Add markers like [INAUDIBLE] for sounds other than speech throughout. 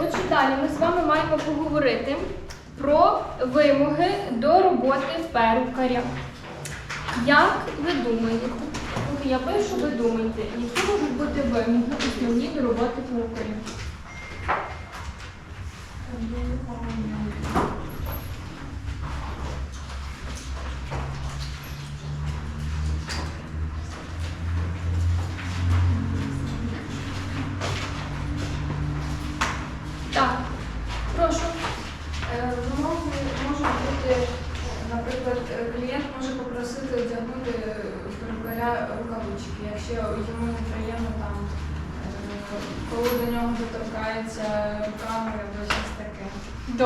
Отже, далі ми з вами маємо поговорити про вимоги до роботи перукаря. Як ви думаєте? Поки я пишу, ви думаєте, які можуть бути вимоги основні до роботи перукаря? Так, прошу. Е, Вимоги можуть бути, е, наприклад, е, клієнт може попросити одягнути перукаря рукавички, якщо йому неприємно там, е, коли до нього доторкається руками або щось таке.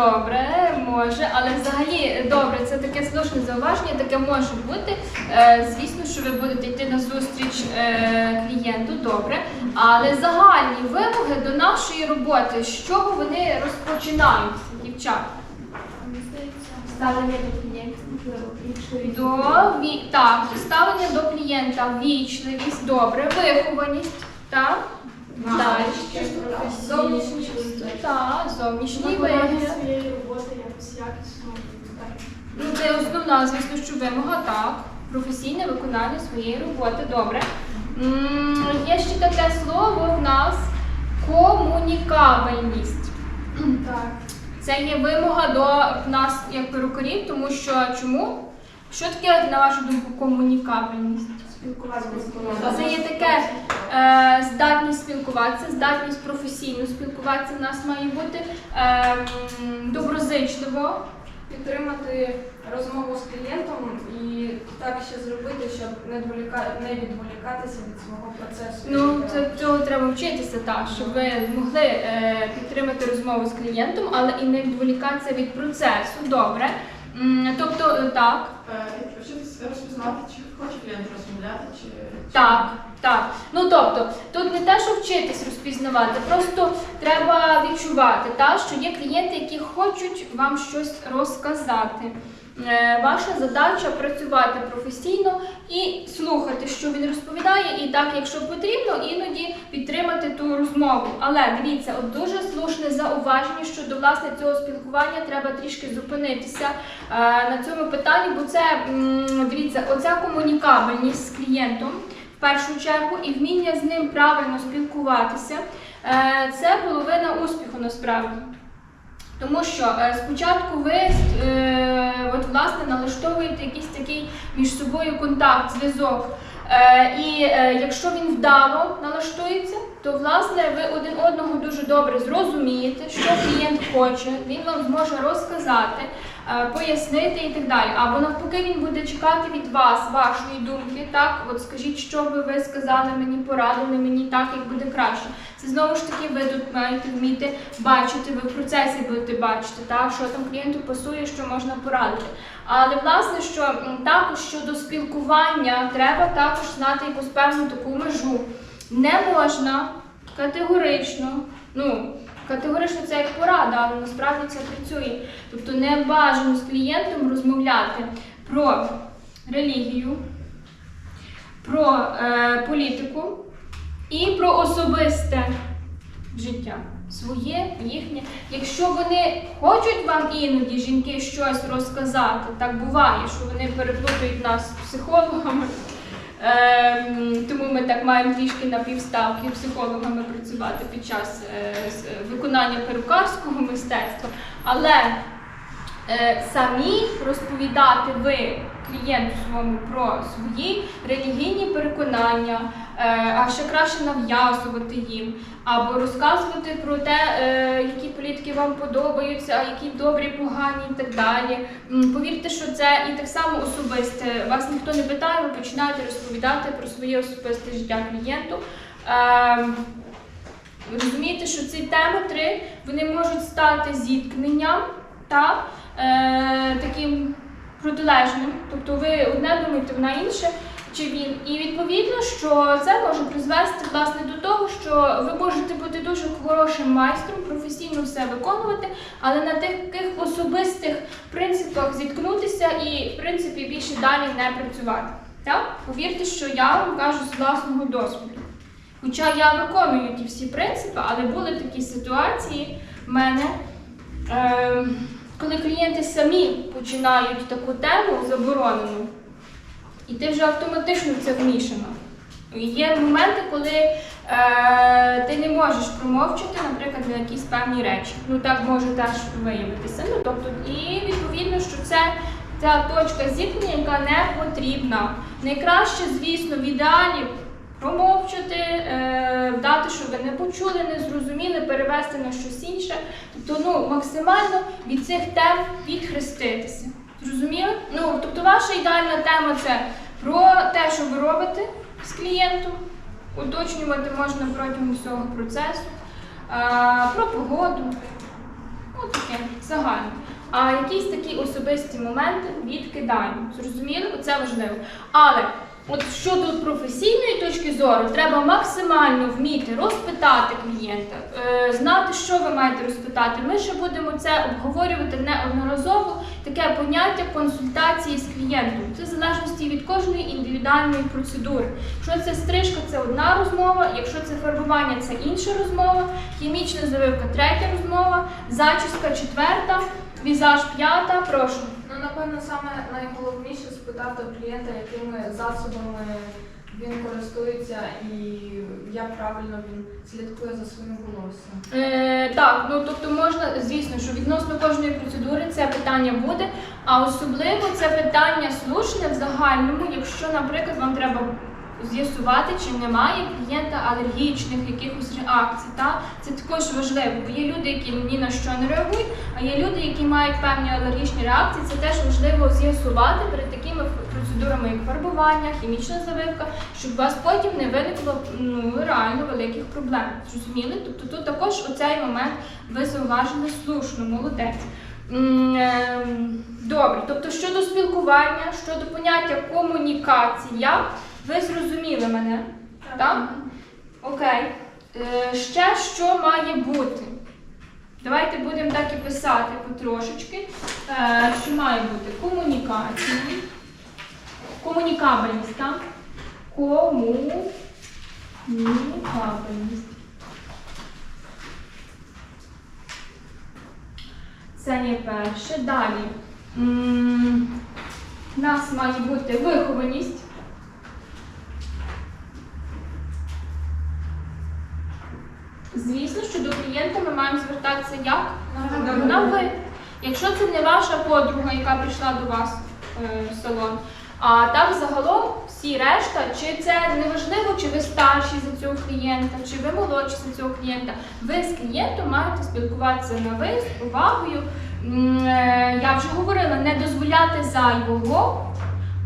Добре, може, але взагалі добре, це таке слушне зауваження, таке може бути. Е, звісно, що ви будете йти на зустріч е, клієнту, добре. Але загальні вимоги до нашої роботи, з чого вони розпочинаються, дівчата? Ставлення до вічливість. До ві... так, ставлення до клієнта, вічливість, добре, вихованість, так? Далі. Зовнішність. Так, зовнішній вигляд. своєї роботи якось якісно. Ну, це основна, звісно, що вимога, так. Професійне виконання своєї роботи, добре. М, Є ще таке слово в нас комунікабельність. Так. Це є вимога до нас як перукарів, тому що чому? Що таке, на вашу думку, комунікабельність? Спілкуватися Це є таке здатність спілкуватися, здатність професійно спілкуватися в нас має бути е, доброзичливо. Підтримати розмову з клієнтом і так ще зробити, щоб не не відволікатися від свого процесу. Ну, це, цього треба вчитися так, щоб ви змогли е, підтримати розмову з клієнтом, але і не відволікатися від процесу. Добре. М, тобто, е, так, Вчитися розпізнати, чи хоче клієнт розмовляти, чи так, так. Ну тобто, тут не те, що вчитись розпізнавати, просто треба відчувати, та, що є клієнти, які хочуть вам щось розказати. Е, Ваша задача працювати професійно і слухати, що він розповідає, і так, якщо потрібно, іноді підтримати ту розмову. Але дивіться, от дуже слушне зауваження, що до власне цього спілкування треба трішки зупинитися е, на цьому питанні, бо це дивіться, оця комунікабельність з клієнтом в першу чергу і вміння з ним правильно спілкуватися. е, Це половина успіху насправді. Тому що е, спочатку ви е, от, власне налаштовуєте якийсь такий між собою контакт, зв'язок. Е, і якщо він вдало налаштується, то власне ви один одного дуже добре зрозумієте, що клієнт хоче, він вам зможе розказати, пояснити і так далі. Або навпаки, він буде чекати від вас вашої думки. Так, от скажіть, що би ви сказали мені, порадили мені так, як буде краще. Це знову ж таки ви тут маєте вміти бачити, ви в процесі будете бачити, так, що там клієнту пасує, що можна порадити. Але власне, що також щодо спілкування треба також знати якусь певну таку межу. Не можна категорично, ну категорично це як порада, але насправді це працює. Тобто не бажано з клієнтом розмовляти про релігію, про е, політику і про особисте життя. Своє, їхнє. Якщо вони хочуть вам іноді жінки щось розказати, так буває, що вони переплутають нас психологами. Ем, тому ми так маємо трішки на півставки психологами працювати під час е, з- виконання перукарського мистецтва. Але е, самі розповідати ви клієнту своєму про свої релігійні переконання, е, а ще краще нав'язувати їм, або розказувати про те, е, які політики вам подобаються, які добрі, погані і так далі. Повірте, що це і так само особисте. Вас ніхто не питає, ви починаєте розповідати про своє особисте життя клієнту. Ем, ви розумієте, що ці теми три вони можуть стати зіткненням та е, таким протилежним. Тобто ви одне думаєте, вона інше, чи він. І відповідно, що це може призвести власне до того, що ви можете бути дуже хорошим майстром, професійно все виконувати, але на таких особистих принципах зіткнутися і, в принципі, більше далі не працювати. Так? Повірте, що я вам кажу з власного досвіду. Хоча я виконую ті всі принципи, але були такі ситуації, мене. Е, коли клієнти самі починають таку тему заборонену, і ти вже автоматично це вмішана. Є моменти, коли е, ти не можеш промовчати, наприклад, на якісь певні речі. Ну так може теж виявитися. Ну тобто, і відповідно, що це та точка зіткнення, яка не потрібна. Найкраще, звісно, в ідеалі промовчати, е, вдати, що ви не почули, не зрозуміли, перевести на щось інше. Тобто, ну максимально від цих тем відхреститися. Зрозуміли? Ну, тобто, ваша ідеальна тема це про те, що ви робите з клієнтом, уточнювати можна протягом всього процесу, про погоду, ну таке загально. А якісь такі особисті моменти відкидаємо. Зрозуміли? Оце важливо. Але от щодо професійної точки зору, треба максимально вміти розпитати клієнта, е, знати, що ви маєте розпитати. Ми ще будемо це обговорювати неодноразово. Таке поняття консультації з клієнтом. Це в залежності від кожної індивідуальної процедури. Якщо це стрижка, це одна розмова, якщо це фарбування, це інша розмова, хімічна завивка третя розмова, зачіска четверта, візаж п'ята. Прошу. Ну, напевно, саме найголовніше спитати у клієнта, якими засобами він користується і як правильно він слідкує за своїм волоссям. Е, так, ну тобто можна, звісно, що відносно кожної процедури це питання буде, а особливо це питання слушне в загальному, якщо, наприклад, вам треба з'ясувати, чи немає клієнта алергічних якихось реакцій. Та? Це також важливо, бо є люди, які ні на що не реагують, а є люди, які мають певні алергічні реакції. Це теж важливо з'ясувати перед такими процедурами, як фарбування, хімічна завивка, щоб у вас потім не виникло ну, реально великих проблем. Зрозуміли? Тобто тут також оцей момент ви зауважили слушно, молодець. Ем, Добре, тобто щодо спілкування, щодо поняття комунікація, ви зрозуміли мене? Так? Окей. Е, ще що має бути? Давайте будемо так і писати потрошечки. Е, що має бути? Комунікація. Комунікабельність, так? Комунікабельність. Це є перше. Далі. М, У нас має бути вихованість. Звісно, що до клієнта ми маємо звертатися як? На ви. Якщо це не ваша подруга, яка прийшла до вас е, в салон, а так загалом всі решта, чи це неважливо, чи ви старші за цього клієнта, чи ви молодші за цього клієнта, ви з клієнтом маєте спілкуватися на ви з повагою. Е, Я вже говорила, не дозволяти зайвого,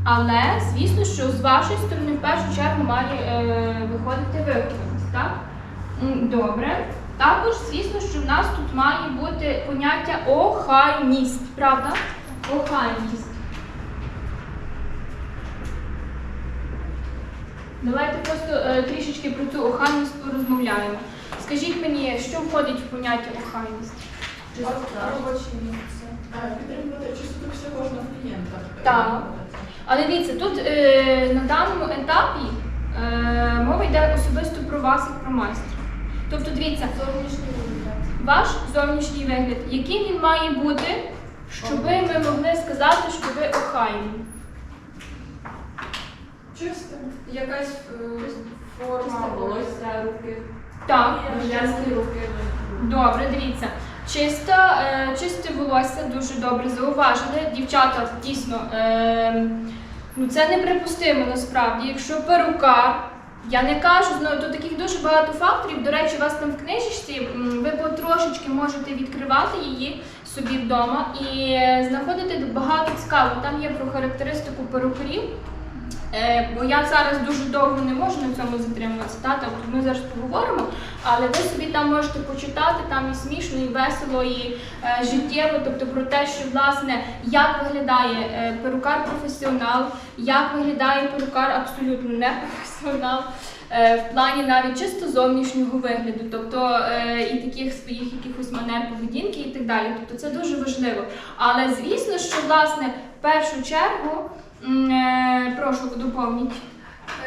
але звісно, що з вашої сторони в першу чергу має е, виходити вихованість, так? Добре. Також, звісно, що в нас тут має бути поняття охайність, правда? Охайність. Давайте просто е, трішечки про цю охайність порозмовляємо. Скажіть мені, що входить в поняття охайність? Робоче місце. Підтримувати чистоту всього кожного клієнта. Так. Але дивіться, тут е, на даному етапі е, мова йде особисто про вас як про майстра. Тобто, дивіться, Зовнішній вигляд. ваш зовнішній вигляд, яким він має бути, щоб ми могли сказати, що ви охайні. Чисте. Якась е, форма волосся. руки. Так, Женські руки. добре, дивіться. Чисте, е, чисте волосся дуже добре зауважили. Дівчата дійсно е, ну це неприпустимо насправді. Якщо перукар, я не кажу, знову тут таких дуже багато факторів. До речі, у вас там в книжечці ви потрошечки можете відкривати її собі вдома і е, знаходити багато цікавого. Там є про характеристику перукарів. Е, бо я зараз дуже довго не можу на цьому затримуватися, та? тобто ми зараз поговоримо, але ви собі там можете почитати, там і смішно, і весело, і е, життєво, тобто про те, що власне як виглядає е, перукар професіонал, як виглядає перукар абсолютно не професіонал. е, В плані навіть чисто зовнішнього вигляду, тобто е, і таких своїх якихось манер поведінки і так далі. Тобто це дуже важливо. Але звісно, що власне в першу чергу прошу доповніть.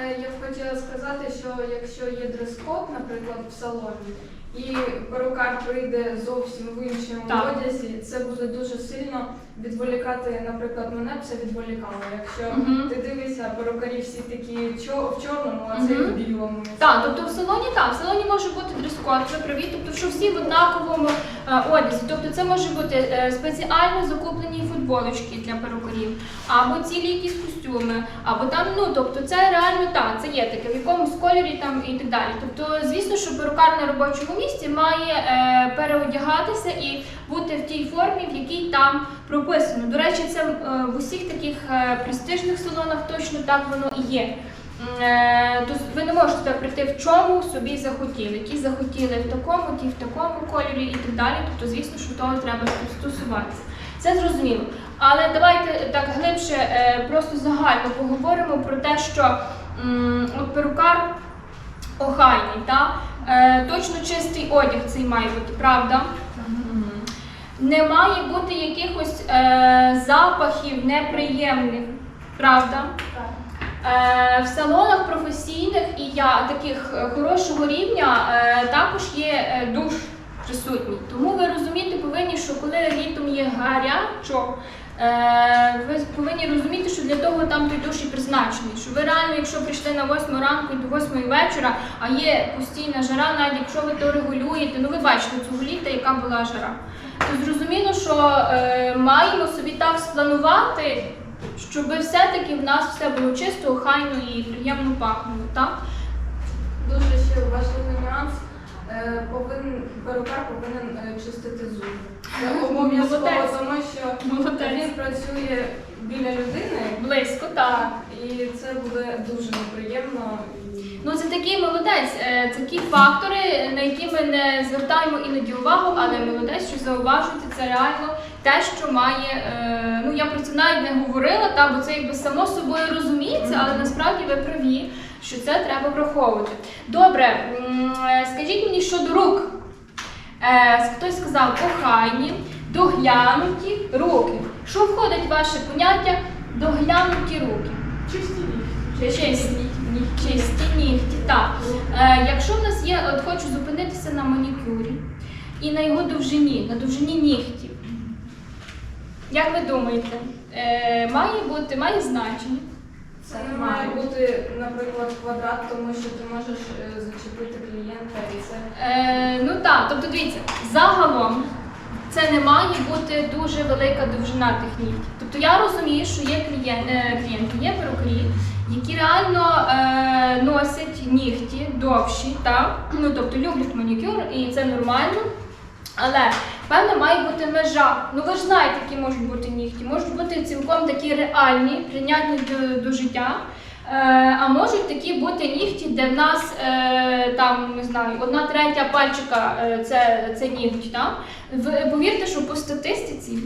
Е, Я хотіла сказати, що якщо є дрес-код, наприклад, в салоні, і перукар прийде зовсім в іншому Так. одязі, це буде дуже сильно відволікати, наприклад, мене б це відволікало. Якщо Мгм. ти дивишся, перукарі всі такі чо- в чорному, а це Мгм. в білому. Так, тобто в салоні так, в салоні може бути дрес-код, ви праві, тобто що всі в однаковому е, одязі. Тобто це може бути е, спеціально закуплені футболочки для перукарів, або цілі якісь костюми, або там, ну тобто це реально так, це є таке, в якомусь кольорі там і так далі. Тобто, звісно, що перукар на робочому місці має е, переодягатися і бути в тій формі, в якій там прописано. До речі, це е, в усіх таких е, престижних салонах точно так воно і є. Е, ви не можете прийти в чому собі захотіли. Ті захотіли в такому, ті в такому кольорі і так далі. Тобто, звісно, що того треба стосуватися. Це зрозуміло. Але давайте так глибше, просто загально поговоримо про те, що от перукар охайний, та? Е, точно чистий одяг цей має бути, правда? Не має бути якихось е, запахів неприємних, правда? Е, в салонах професійних і я таких хорошого рівня е, також є душ присутній. Тому ви розуміти повинні, що коли літом є гарячо, ви повинні розуміти, що для того там той душ і призначений. Що ви реально, якщо прийшли на 8 ранку і до 8 вечора, а є постійна жара, навіть якщо ви то регулюєте, ну ви бачите цього літа, яка була жара. То зрозуміло, що е, маємо собі так спланувати, щоб все-таки в нас все було чисто, охайно і приємно пахнуло, так? Дуже ще важливий нюанс. Е, Повинен перукар повинен е, чистити зуби. Обов'язково, тому що Молодець. він працює біля людини. Близько, так. І це буде дуже неприємно. Ну це такий молодець. Е, Це ті фактори, на які ми не звертаємо іноді увагу, але молодець, що зауважуєте, це реально те, що має. е, Ну я про це навіть не говорила, та бо це якби само собою розуміється, але насправді ви праві, що це треба враховувати. Добре, м, е, скажіть мені щодо рук. Е, Хтось сказав охайні, доглянуті руки. Що входить в ваше поняття доглянуті руки? Чисті Чисті нігті. Чисті нігті, так. Е, якщо в нас є, от хочу зупинитися на манікюрі і на його довжині, на довжині нігтів. Як ви думаєте, е, має бути, має значення? Це не має бути, наприклад, квадрат, тому що ти можеш е, зачепити клієнта і це. Е, ну так, тобто дивіться, загалом це не має бути дуже велика довжина тих нігтів. Тобто я розумію, що є клієн, е, клієнти, є перукарі, які реально е, носять нігті довші, так? Ну тобто люблять манікюр, і це нормально. Але певно має бути межа. Ну ви ж знаєте, які можуть бути нігті. Можуть бути цілком такі реальні, прийнятні до, до життя. Е, а можуть такі бути нігті, де в нас е, там не знаю, одна третя пальчика е, це, це нігті. Ви повірте, що по статистиці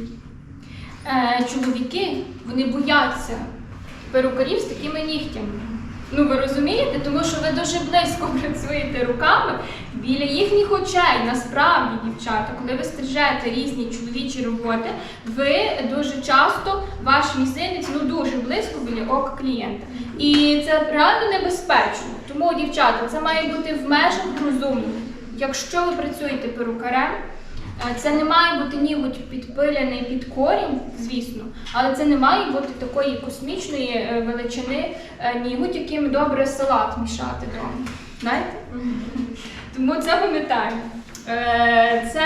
е, чоловіки вони бояться перукарів з такими нігтями. Ну ви розумієте, тому що ви дуже близько [LAUGHS] працюєте руками біля їхніх очей. Насправді, дівчата, коли ви стрижете різні чоловічі роботи, ви дуже часто ваш мізинець ну дуже близько біля ока клієнта. І це реально небезпечно. Тому, дівчата, це має бути в межах розумних. Якщо ви працюєте перукарем, Це не має бути ніготь підпиляний під корінь, звісно, але це не має бути такої космічної е, величини е, ніготь, яким добре салат мішати вдома. Знаєте? Тому це пам'ятаю. Е, Це,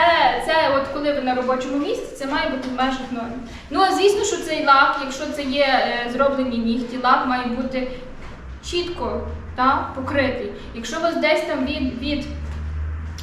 це от коли ви на робочому місці, це має бути в межах норм. Ну а звісно, що цей лак, якщо це є е, зроблені нігті, лак має бути чітко та, покритий. Якщо у вас десь там від, від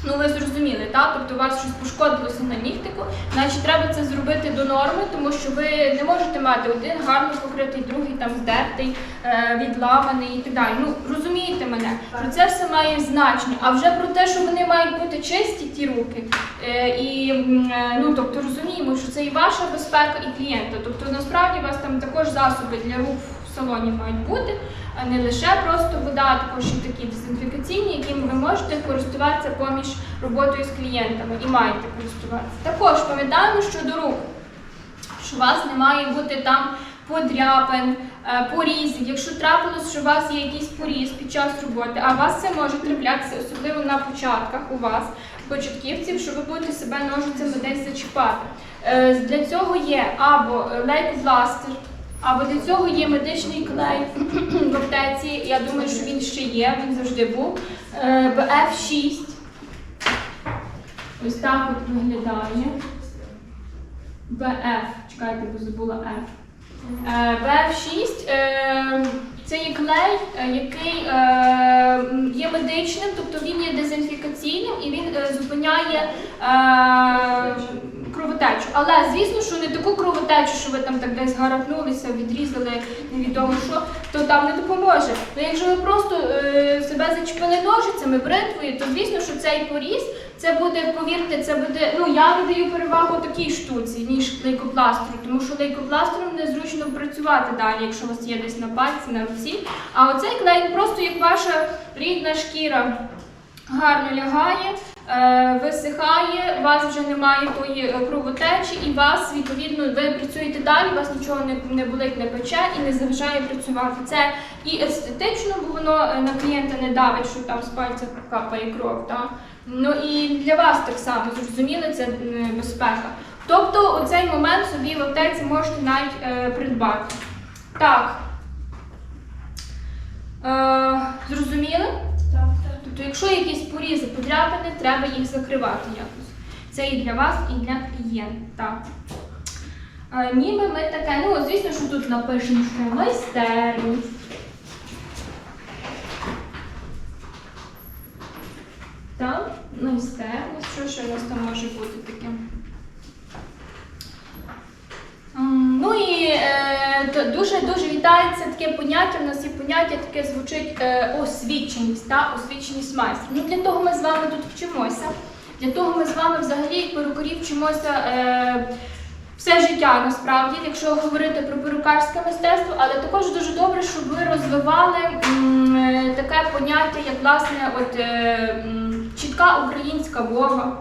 Ну, ви зрозуміли, так? Тобто у вас щось пошкодилося на нігтику, значить треба це зробити до норми, тому що ви не можете мати один гарно покритий, другий там здертий, е, відламаний і так далі. Ну, розумієте мене, що це все має значення. А вже про те, що вони мають бути чисті, ті руки, е, і е, ну, тобто розуміємо, що це і ваша безпека, і клієнта. Тобто насправді у вас там також засоби для рук в салоні мають бути, не лише просто вода, а також і такі дезінфекційні, якими ви можете користуватися поміж роботою з клієнтами і маєте користуватися. Також пам'ятаємо щодо рук, що у вас не має бути там подряпин, е, порізів. Якщо трапилось, що у вас є якийсь поріз під час роботи, а у вас це може траплятися, особливо на початках у вас, початківців, що ви будете себе ножицями десь зачіпати. Е, Для цього є або лейкопластир, або для цього є медичний клей [CLEARS THROAT] в аптеці. Я думаю, що він ще є, він завжди був. Е, BF6. Ось так от виглядає. BF, чекайте, бо забула F. Е, BF6 е, це є клей, який є медичним, тобто він є дезінфікаційним і він зупиняє кровотечу. Але звісно, що не таку кровотечу, що ви там так десь гарахнулися, відрізали невідомо що, то там не допоможе. Ну якщо ви просто е, себе зачепили ножицями, бритвою, то звісно, що цей поріз це буде, повірте, це буде. Ну я видаю перевагу такій штуці, ніж лейкопластру, тому що лейкопластром незручно працювати далі, якщо у вас є десь на пальці, на руці. А оцей клей просто як ваша рідна шкіра гарно лягає. Е, Висихає, у вас вже немає тої е, кровотечі, і вас відповідно ви працюєте далі, у вас нічого не, не болить, не пече і не заважає працювати. Це і естетично, бо воно е, на клієнта не давить, що там з пальця капає кров. Та? Ну і для вас так само зрозуміло, це безпека. Тобто у цей момент собі в аптеці можете навіть е, придбати. Так. Е, зрозуміли? Тобто, якщо якісь порізи подряпини, треба їх закривати якось. Це і для вас, і для клієнта. А, ніби ми таке, ну, звісно, що тут напишемо, що майстерність. Так, майстерність. Що ще у нас там може бути таке? Ну і е, дуже дуже вітається таке поняття. У нас є поняття таке звучить е, освіченість та освіченість майстра. Ну для того ми з вами тут вчимося. Для того ми з вами взагалі перукарі вчимося е, все життя насправді, якщо говорити про перукарське мистецтво, але також дуже добре, щоб ви розвивали е, таке поняття, як власне от, чітка українська мова.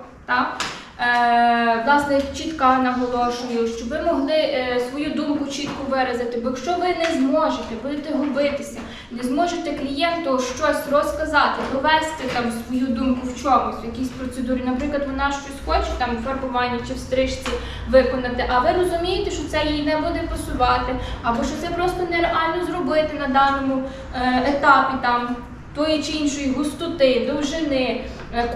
Е, власне, чітка наголошую, щоб ви могли е, свою думку чітко виразити. Бо якщо ви не зможете, будете губитися, не зможете клієнту щось розказати, довести там свою думку в чомусь, в якійсь процедурі. Наприклад, вона щось хоче там у фарбуванні чи в стрижці виконати, а ви розумієте, що це їй не буде пасувати, або що це просто нереально зробити на даному е, етапі там тої чи іншої густоти, довжини,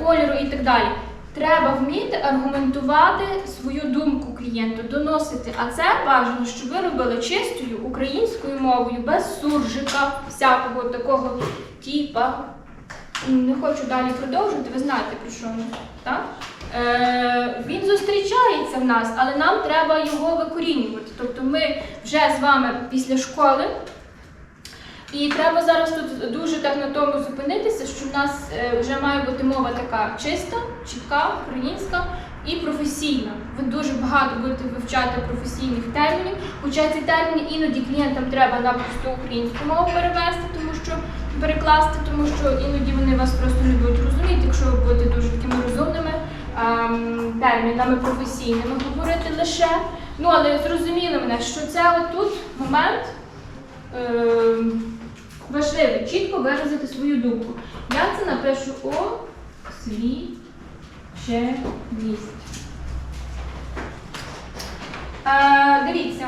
кольору і так далі. Треба вміти аргументувати свою думку клієнту, доносити. А це бажано, щоб ви робили чистою українською мовою, без суржика, всякого такого типа. Не хочу далі продовжувати, ви знаєте про що ми. Так? Е, він зустрічається в нас, але нам треба його викорінювати. Тобто ми вже з вами після школи. І треба зараз тут дуже так на тому зупинитися, що в нас е, вже має бути мова така чиста, чітка, українська і професійна. Ви дуже багато будете вивчати професійних термінів. Хоча ці терміни іноді клієнтам треба на просту українську мову перевести, тому що перекласти, тому що іноді вони вас просто не будуть розуміти, якщо ви будете дуже такими розумними ем, термінами професійними говорити лише. Ну але зрозуміли мене, що це отут момент. Ем, важливо чітко виразити свою думку. Я це напишу освіченість. Е, дивіться.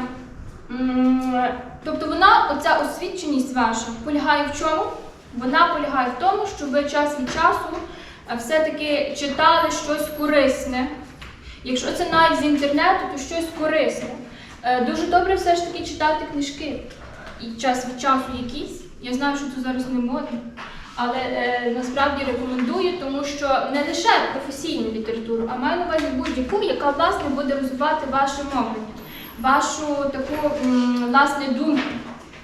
Тобто вона, оця освіченість ваша, полягає в чому? Вона полягає в тому, що ви час від часу е, все-таки читали щось корисне. Якщо це навіть з інтернету, то щось корисне. Е, Дуже добре все ж таки читати книжки і час від часу якісь. Я знаю, що це зараз не модно, але е, насправді рекомендую, тому що не лише професійну літературу, а маю на увазі будь-яку, яка власне буде розвивати ваше мовлення, вашу таку власне думку,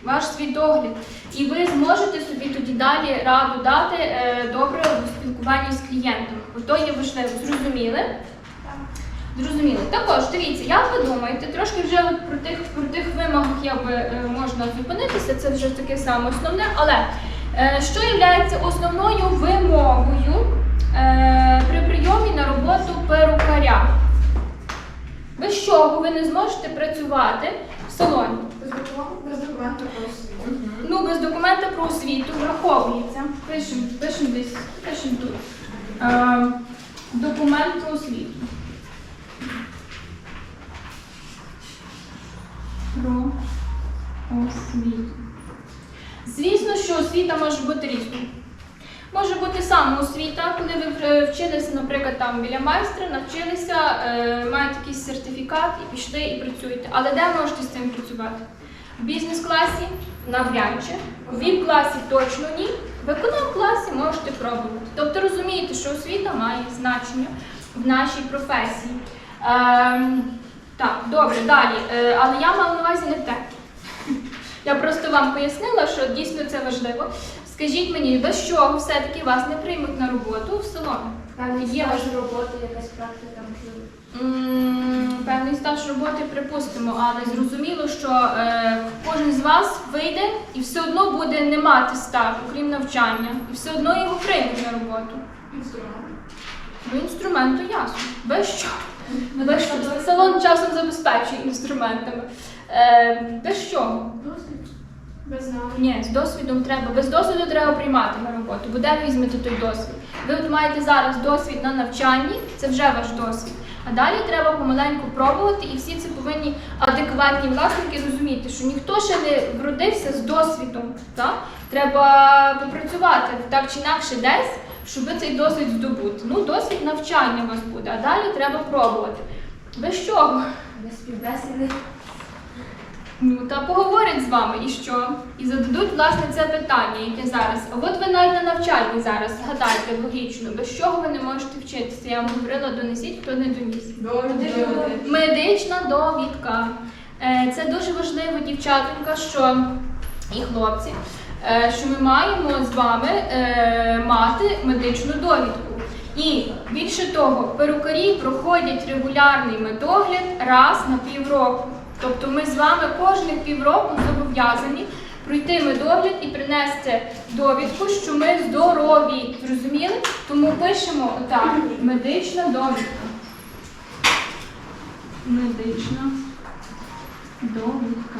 ваш світогляд. І ви зможете собі тоді далі раду дати е, добре у спілкуванні з клієнтом. Ото є важливо, зрозуміли? Зрозуміло. Також дивіться, як ви думаєте, трошки вже от про тих про тих вимогах я би е, можна зупинитися, це вже таке саме основне. Але е, що є основною вимогою е, при прийомі на роботу перукаря? Без чого ви не зможете працювати в салоні? Без документу? Про освіту. Ну, без документа про освіту враховується. Пишемо, пишемо десь, пишемо тут. Е, документ про освіту. Про освіту. Звісно, що освіта може бути різною. Може бути самоосвіта, коли ви е, вчилися, наприклад, там біля майстра, навчилися, е, маєте якийсь сертифікат і пішли і працюєте. Але де можете з цим працювати? В бізнес-класі навряд чи, в віп-класі точно ні, в економ-класі можете пробувати. Тобто розумієте, що освіта має значення в нашій професії. Так, добре, далі. Е, але я мала на увазі не те. Я просто вам пояснила, що дійсно це важливо. Скажіть мені, без чого все-таки вас не приймуть на роботу в салон? Певний Є стаж роботи, якась практика можливо. М, Певний стаж роботи припустимо, але зрозуміло, що е, кожен з вас вийде і все одно буде не мати стажу, крім навчання, і все одно його приймуть на роботу. Інструмент. Ну, інструменту ясно. Без чого? Чого? Салон часом забезпечує інструментами. Е, без чого? Без. Ні, з досвідом треба. Без досвіду треба приймати на роботу. Бо де ви візьмете той досвід? Ви от маєте зараз досвід на навчанні, це вже ваш досвід. А далі треба помаленьку пробувати, і всі це повинні адекватні власники розуміти, що ніхто ще не вродився з досвідом. Так? Треба попрацювати так чи інакше десь, щоб цей досвід здобути. Ну, досвід навчання у вас буде, а далі треба пробувати. Без чого? Без співбесіди. Ну, та поговорять з вами і що? І зададуть, власне, це питання, яке зараз. А от ви навіть на навчанні зараз, згадайте логічно, без чого ви не можете вчитися. Я вам говорила, донесіть, хто не доніс. Медична довідка. Е, Це дуже важливо, дівчатонька, що і хлопці, що ми маємо з вами е, мати медичну довідку. І більше того, перукарі проходять регулярний медогляд раз на півроку. Тобто ми з вами кожних півроку зобов'язані пройти медогляд і принести довідку, що ми здорові. Зрозуміли? Тому пишемо отак: медична довідка. Медична довідка.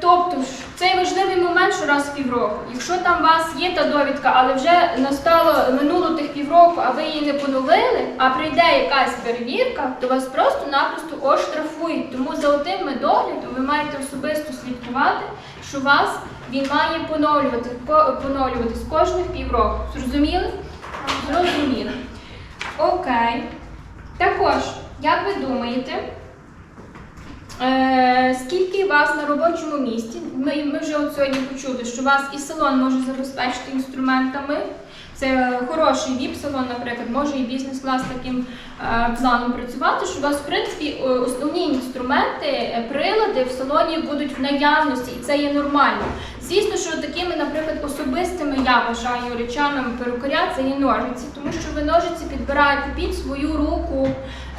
Тобто ж, цей важливий момент, що раз в півроку. Якщо там у вас є та довідка, але вже настало минуло тих півроку, а ви її не поновили, а прийде якась перевірка, то вас просто-напросто оштрафують. Тому за отим медоглядом ви маєте особисто слідкувати, що вас він має поновлювати, ко- поновлюватись кожних півроку. Зрозуміли? Зрозуміли. Окей. Також, як ви думаєте, е, скільки вас на робочому місці? Ми, ми вже от сьогодні почули, що вас і салон може забезпечити інструментами. Це хороший віп-салон, наприклад, може і бізнес-клас таким е, планом працювати, що у вас, в принципі, основні інструменти, е, прилади в салоні будуть в наявності, і це є нормально. Звісно, що такими, наприклад, особистими я вважаю речами перукаря це є ножиці, тому що ви ножиці підбираєте під свою руку.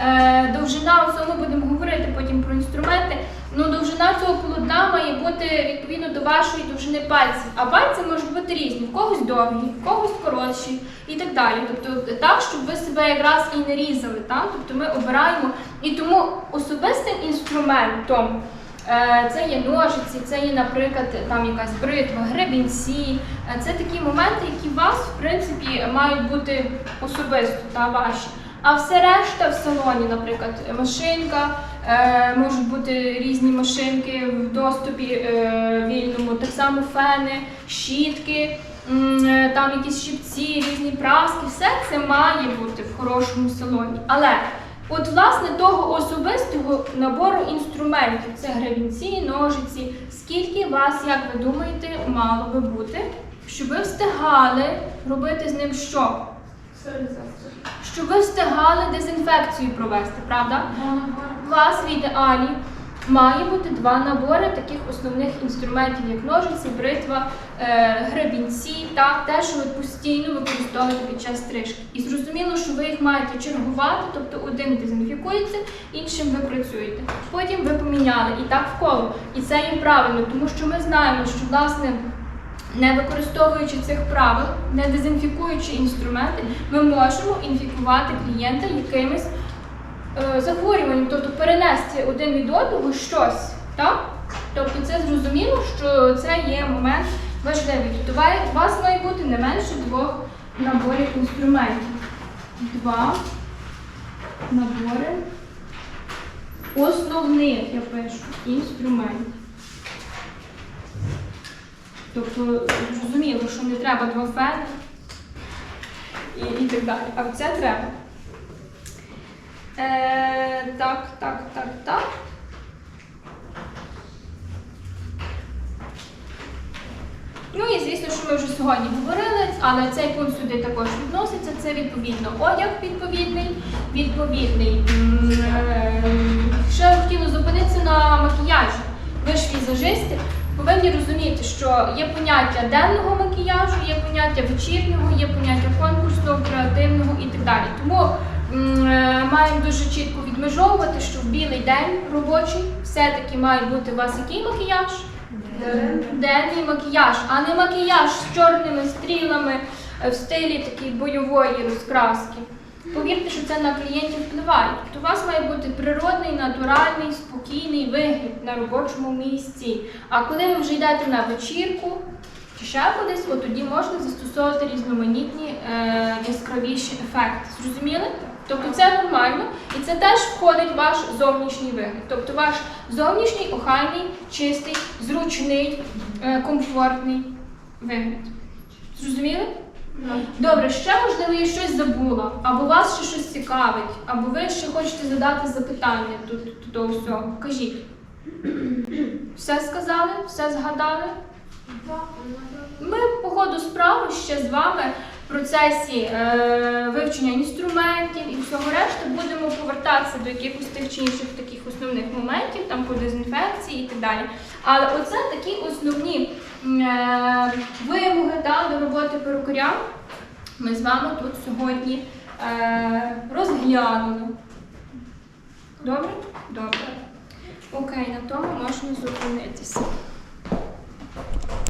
Е, довжина, ми будемо говорити потім про інструменти. Ну, довжина цього полотна має бути відповідно до вашої довжини пальців. А пальці можуть бути різні, в когось довгі, в когось коротші і так далі. Тобто так, щоб ви себе якраз і не різали. Так? Тобто ми обираємо. І тому особистим інструментом Це є ножиці, це є, наприклад, там якась бритва, гребінці. Е, Це такі моменти, які вас, в принципі, мають бути особисто та ваші. А все решта в салоні, наприклад, машинка, е, можуть бути різні машинки в доступі е, вільному, так само фени, щітки, е, там якісь щипці, різні праски, все це має бути в хорошому салоні. Але От, власне, того особистого набору інструментів це гравінці, ножиці. Скільки вас, як ви думаєте, мало би бути, щоб ви встигали робити з ним що? Щоб ви встигали дезінфекцію провести, правда? У вас в ідеалі має бути два набори таких основних інструментів, як ножиці, бритва, е, гребінці, та те, що ви постійно використовуєте під час стрижки. І зрозуміло, що ви їх маєте чергувати, тобто один дезінфікується, іншим ви працюєте. Потім ви поміняли і так вколо. І це є правильно, тому що ми знаємо, що власне. Не використовуючи цих правил, не дезінфікуючи інструменти, ми можемо інфікувати клієнта якимись захворюванням, тобто перенести один від одного щось. Так? Тобто це зрозуміло, що це є момент важливий. Тобто у вас має бути не менше двох наборів інструментів. Два набори основних, я пишу, інструментів. Тобто зрозуміло, що не треба два фени і, і так далі. А це треба. Е, так, так, так, так. Ну і звісно, що ми вже сьогодні говорили, але цей пункт сюди також відноситься. Це відповідно одяг відповідний, відповідний. е, Ще хотіла зупинитися на макіяжі. Ви ж візажисти повинні розуміти, що є поняття денного макіяжу, є поняття вечірнього, є поняття конкурсного, креативного і так далі. Тому маємо дуже чітко відмежовувати, що в білий день робочий все-таки має бути у вас який макіяж? Денний макіяж, а не макіяж з чорними стрілами е, в стилі такої бойової розкраски. Повірте, що це на клієнтів впливає. Тобто у вас має бути природний, натуральний, спокійний вигляд на робочому місці. А коли ви вже йдете на вечірку чи ще кудись, от тоді можна застосовувати різноманітні е, яскравіші ефекти. Зрозуміли? Тобто це нормально, і це теж входить в ваш зовнішній вигляд. Тобто ваш зовнішній, охайний, чистий, зручний, е, комфортний вигляд. Зрозуміли? Добре, ще можливо я щось забула, або вас ще щось цікавить, або ви ще хочете задати запитання до, до того всього. Кажіть. [CLEARS THROAT] Все сказали? Все згадали? Ми по ходу справи ще з вами процесі е, вивчення інструментів і всього решти будемо повертатися до якихось тих чи інших таких основних моментів, там по дезінфекції і так далі. Але оце такі основні е, вимоги та, до роботи перукаря. Ми з вами тут сьогодні е, розглянули. Добре? Добре. Окей, на тому можна зупинитися.